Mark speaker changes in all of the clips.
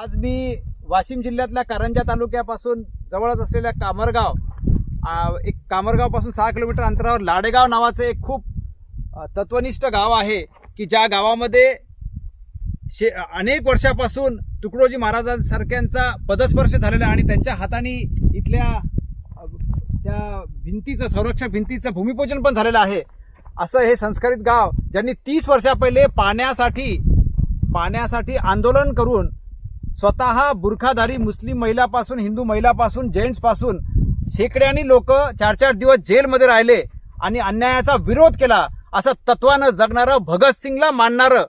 Speaker 1: आज मी वाशिम जिल्ह्यातल्या कारंजा तालुक्यापासून जवळच असलेल्या कामरगाव एक कामरगावपासून सहा किलोमीटर अंतरावर लाडेगाव नावाचं एक खूप तत्वनिष्ठ गाव आहे की ज्या गावामध्ये शे अनेक वर्षापासून तुकडोजी महाराजांसारख्यांचा पदस्पर्श झालेला आणि त्यांच्या हाताने इथल्या त्या भिंतीचं संरक्षक भिंतीचं भूमिपूजन पण झालेलं आहे. असं हे संस्कारित गाव ज्यांनी तीस वर्षा पहिले पाण्यासाठी पाण्यासाठी आंदोलन करून स्वतः बुरखाधारी मुस्लिम महिलापासून हिंदू महिलापासून जेंट्सपासून शेकड्यानी लोक चार चार दिवस जेलमध्ये राहिले आणि अन्यायाचा विरोध केला. असं तत्वानं जगणारं भगतसिंगला मानणारं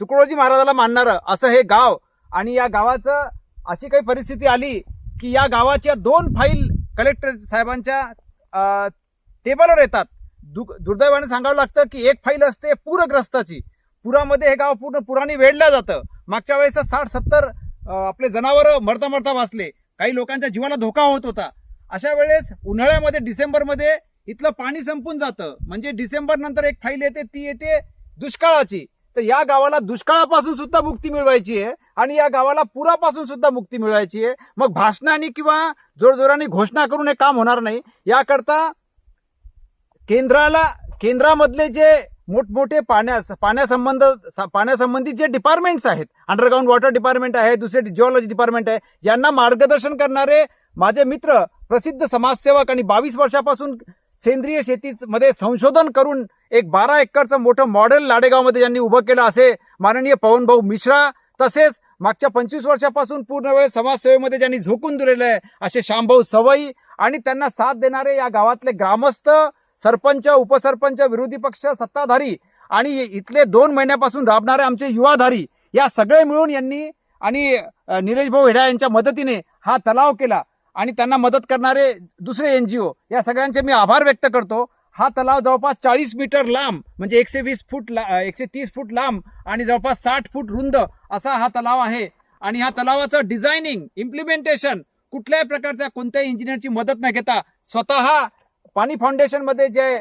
Speaker 1: तुकडोजी महाराजाला मानणारं असं हे गाव. आणि या गावाचं अशी काही परिस्थिती आली की या गावाच्या दोन फाईल कलेक्टर साहेबांच्या टेबलवर येतात. दु दुर्दैवाने सांगावं लागतं की एक फाईल असते पूरग्रस्ताची. पुरामध्ये हे गाव पूर्ण पुराने वेढलं जातं. मागच्या वेळेस साठ सत्तर आपले जनावर मरता मरता वाचले. काही लोकांच्या जीवाला धोका होत होता. अशा वेळेस उन्हाळ्यामध्ये डिसेंबरमध्ये इथलं पाणी संपून जातं. म्हणजे डिसेंबर नंतर एक फाईल येते ती येते दुष्काळाची. तर या गावाला दुष्काळापासून सुद्धा मुक्ती मिळवायची आहे आणि या गावाला पुरापासून सुद्धा मुक्ती मिळवायची आहे. मग भाषणाने किंवा जोरजोराने घोषणा करून हे काम होणार नाही. याकरता केंद्राला केंद्रामधले जे मोठमोठे पाण्यास पाण्यासंबंध पाण्यासंबंधी जे डिपार्टमेंट्स आहेत अंडरग्राऊंड वॉटर डिपार्टमेंट आहे दुसरे जिओलॉजी डिपार्टमेंट आहे यांना मार्गदर्शन करणारे माझे मित्र प्रसिद्ध समाजसेवक आणि बावीस वर्षापासून सेंद्रिय शेतीमध्ये संशोधन करून एक बारा एकरचं मोठं मॉडेल लाडेगावमध्ये ज्यांनी उभं केलं असे माननीय पवनभाऊ मिश्रा तसेच मागच्या पंचवीस वर्षापासून पूर्ण वेळ समाजसेवेमध्ये ज्यांनी झोकून दिलेलं आहे असे श्यामभाऊ सवई आणि त्यांना साथ देणारे या गावातले ग्रामस्थ सरपंच उपसरपंच विरोधी पक्ष सत्ताधारी आणि इथले दोन महिन्यापासून राबणारे आमचे युवाधारी या सगळे मिळून यांनी आणि निलेश भाऊ हेडा यांच्या मदतीने हा तलाव केला आणि त्यांना मदत करणारे दुसरे एन जी ओ या सगळ्यांचे मी आभार व्यक्त करतो. हा तलाव जवळपास चाळीस मीटर लांब म्हणजे एकशे वीस फूट ला एकशे तीस फूट लांब आणि जवळपास साठ फूट रुंद असा हा तलाव आहे. आणि ह्या तलावाचं डिझायनिंग इम्प्लिमेंटेशन कुठल्याही प्रकारच्या कोणत्याही इंजिनियरची मदत न घेता स्वतः पाणी फाउंडेशनमध्ये जे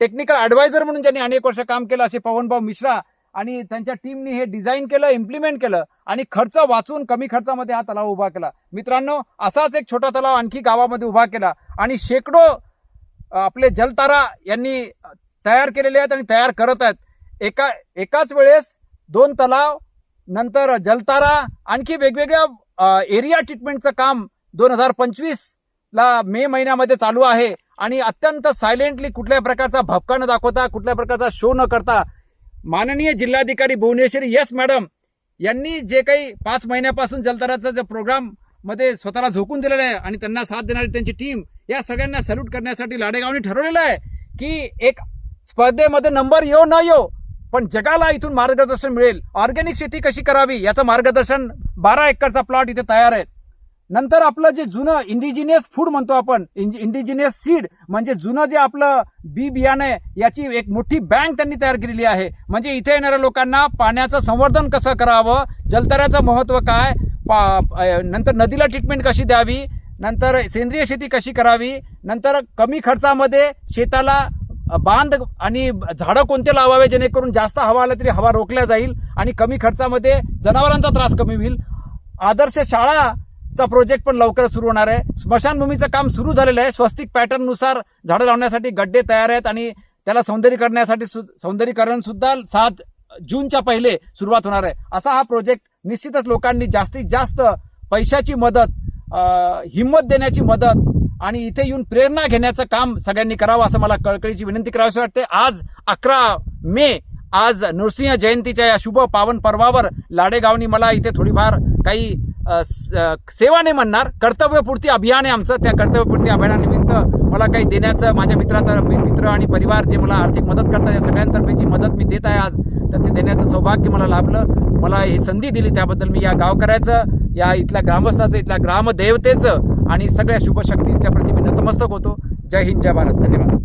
Speaker 1: टेक्निकल ॲडवायझर म्हणून ज्यांनी अनेक वर्ष काम केलं असे पवनभाऊ मिश्रा आणि त्यांच्या टीमनी हे डिझाईन केलं इम्प्लिमेंट केलं आणि खर्च वाचून कमी खर्चामध्ये हा तलाव उभा केला. मित्रांनो असाच एक छोटा तलाव आणखी गावामध्ये उभा केला आणि शेकडो आपले जलतारा यांनी तयार केलेले आहेत आणि तयार करत आहेत. एका एकाच वेळेस दोन तलाव नंतर जलतारा आणखी वेगवेगळ्या एरिया ट्रीटमेंटचं काम दोन हजार पंचवीसला मे महिन्यामध्ये चालू आहे. आणि अत्यंत सायलेंटली कुठल्या प्रकारचा भपका न दाखवता कुठल्या प्रकारचा शो न करता माननीय जिल्हाधिकारी भुवनेश्वरी यस मॅडम यांनी जे काही पाच महिन्यापासून जलताराचा जे प्रोग्राममध्ये स्वतःला झोकून दिलेलं आहे आणि त्यांना साथ देणारी त्यांची टीम या सगळ्यांना सल्यूट करण्यासाठी लाडेगावनी ठरवलेलं आहे की एक स्पर्धेमध्ये नंबर येऊ न येऊ पण जगाला इथून मार्गदर्शन मिळेल. ऑर्गॅनिक शेती कशी करावी याचं मार्गदर्शन बारा एकरचा प्लॉट इथे तयार आहे. नंतर आपलं जे जुनं इंडिजिनियस फूड म्हणतो आपण इंडिजिनियस सीड म्हणजे जुनं जे आपलं बी बियाणं आहे याची एक मोठी बँक त्यांनी तयार केलेली आहे. म्हणजे इथे येणाऱ्या लोकांना पाण्याचं संवर्धन कसं करावं जलतऱ्याचं महत्त्व काय पा नंतर नदीला ट्रीटमेंट कशी द्यावी नंतर सेंद्रिय शेती कशी करावी नंतर कमी खर्चामध्ये शेताला बांध आणि झाडं कोणते लावावे जेणेकरून जास्त हवा आला तरी हवा रोखल्या जाईल आणि कमी खर्चामध्ये जनावरांचा त्रास कमी होईल. आदर्श शाळा चा प्रोजेक्ट पण लवकर सुरू होणार आहे. स्मशानभूमीचं काम सुरू झालेलं आहे. स्वस्तिक पॅटर्ननुसार झाडं लावण्यासाठी गड्डे तयार आहेत आणि त्याला सौंदर्यीकरणासाठी सु- सौंदर्यीकरण सुद्धा सात जूनच्या पहिले सुरुवात होणार आहे. असा हा प्रोजेक्ट निश्चितच लोकांनी जास्तीत जास्त पैशाची मदत हिंमत देण्याची मदत आणि इथे येऊन प्रेरणा घेण्याचं काम सगळ्यांनी करावं असं मला कळकळीची विनंती करावीशी वाटते. आज अकरा मे आज नृसिंह जयंतीच्या या शुभ पावन पर्वावर लाडेगावनी मला इथे थोडीफार काही सेवाने स- सेवा नाही म्हणणार कर्तव्यपूर्ती अभियान आहे आमचं. त्या कर्तव्यपूर्ती अभियानानिमित्त मला काही देण्याचं माझ्या मित्रात मित्र आणि परिवार जे मला आर्थिक मदत करतात या सगळ्यांतर्फे जी मदत मी देत आहे आज. तर ते देण्याचं सौभाग्य मला लाभलं. मला ही संधी दिली त्याबद्दल मी या गावकऱ्याचं या इथल्या ग्रामस्थाचं इथल्या ग्रामदेवतेचं आणि सगळ्या शुभशक्तींच्या प्रति मी नतमस्तक होतो. जय हिंद जय भारत. धन्यवाद.